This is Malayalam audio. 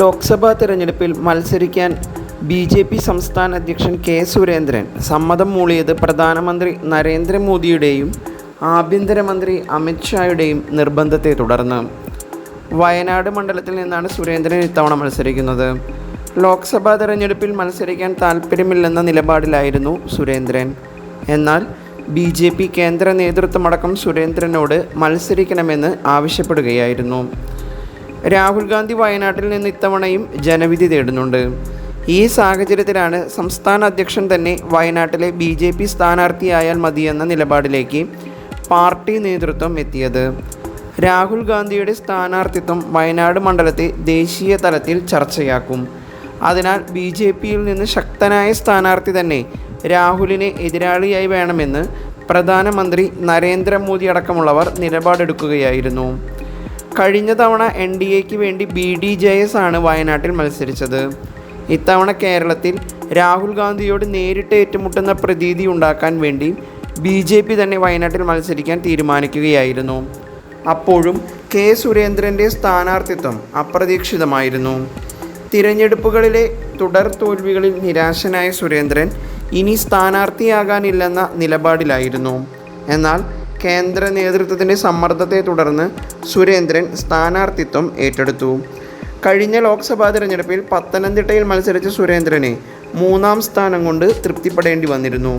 ലോക്സഭാ തിരഞ്ഞെടുപ്പിൽ മത്സരിക്കാൻ ബി ജെ പി സംസ്ഥാന അധ്യക്ഷൻ കെ സുരേന്ദ്രൻ സമ്മതം മൂളിയത് പ്രധാനമന്ത്രി നരേന്ദ്രമോദിയുടെയും ആഭ്യന്തരമന്ത്രി അമിത്ഷായുടെയും നിർബന്ധത്തെ തുടർന്ന്. വയനാട് മണ്ഡലത്തിൽ നിന്നാണ് സുരേന്ദ്രൻ ഇത്തവണ മത്സരിക്കുന്നത്. ലോക്സഭാ തെരഞ്ഞെടുപ്പിൽ മത്സരിക്കാൻ താൽപ്പര്യമില്ലെന്ന നിലപാടിലായിരുന്നു സുരേന്ദ്രൻ. എന്നാൽ ബി ജെ പി കേന്ദ്ര നേതൃത്വമടക്കം സുരേന്ദ്രനോട് മത്സരിക്കണമെന്ന് ആവശ്യപ്പെടുകയായിരുന്നു. രാഹുൽ ഗാന്ധി വയനാട്ടിൽ നിന്ന് ഇത്തവണയും ജനവിധി തേടുന്നുണ്ട്. ഈ സാഹചര്യത്തിലാണ് സംസ്ഥാന അധ്യക്ഷൻ തന്നെ വയനാട്ടിലെ ബി ജെ പി സ്ഥാനാർത്ഥിയായാൽ മതിയെന്ന നിലപാടിലേക്ക് പാർട്ടി നേതൃത്വം എത്തിയത്. രാഹുൽ ഗാന്ധിയുടെ സ്ഥാനാർത്ഥിത്വം വയനാട് മണ്ഡലത്തെ ദേശീയ തലത്തിൽ ചർച്ചയാക്കും. അതിനാൽ ബി ജെ പിയിൽ നിന്ന് ശക്തനായ സ്ഥാനാർത്ഥി തന്നെ രാഹുലിനെ എതിരാളിയായി വേണമെന്ന് പ്രധാനമന്ത്രി നരേന്ദ്രമോദി അടക്കമുള്ളവർ നിലപാടെടുക്കുകയായിരുന്നു. കഴിഞ്ഞ തവണ എൻ ഡി എക്ക് വേണ്ടി ബി ഡി ജെ എസ് ആണ് വയനാട്ടിൽ മത്സരിച്ചത്. ഇത്തവണ കേരളത്തിൽ രാഹുൽ ഗാന്ധിയോട് നേരിട്ട് ഏറ്റുമുട്ടുന്ന പ്രതീതി ഉണ്ടാക്കാൻ വേണ്ടി ബി ജെ പി തന്നെ വയനാട്ടിൽ മത്സരിക്കാൻ തീരുമാനിക്കുകയായിരുന്നു. അപ്പോഴും കെ സുരേന്ദ്രന്റെ സ്ഥാനാർത്ഥിത്വം അപ്രതീക്ഷിതമായിരുന്നു. തിരഞ്ഞെടുപ്പുകളിലെ തുടർ തോൽവികളിൽ നിരാശനായ സുരേന്ദ്രൻ ഇനി സ്ഥാനാർത്ഥിയാകാനില്ലെന്ന നിലപാടിലായിരുന്നു. എന്നാൽ കേന്ദ്ര നേതൃത്വത്തിന്റെ സമ്മർദ്ദത്തെ തുടർന്ന് സുരേന്ദ്രൻ സ്ഥാനാർത്ഥിത്വം ഏറ്റെടുത്തു. കഴിഞ്ഞ ലോക്സഭാ തിരഞ്ഞെടുപ്പിൽ പത്തനംതിട്ടയിൽ മത്സരിച്ച സുരേന്ദ്രനെ മൂന്നാം സ്ഥാനം കൊണ്ട് തൃപ്തിപ്പെടേണ്ടി വന്നിരുന്നു.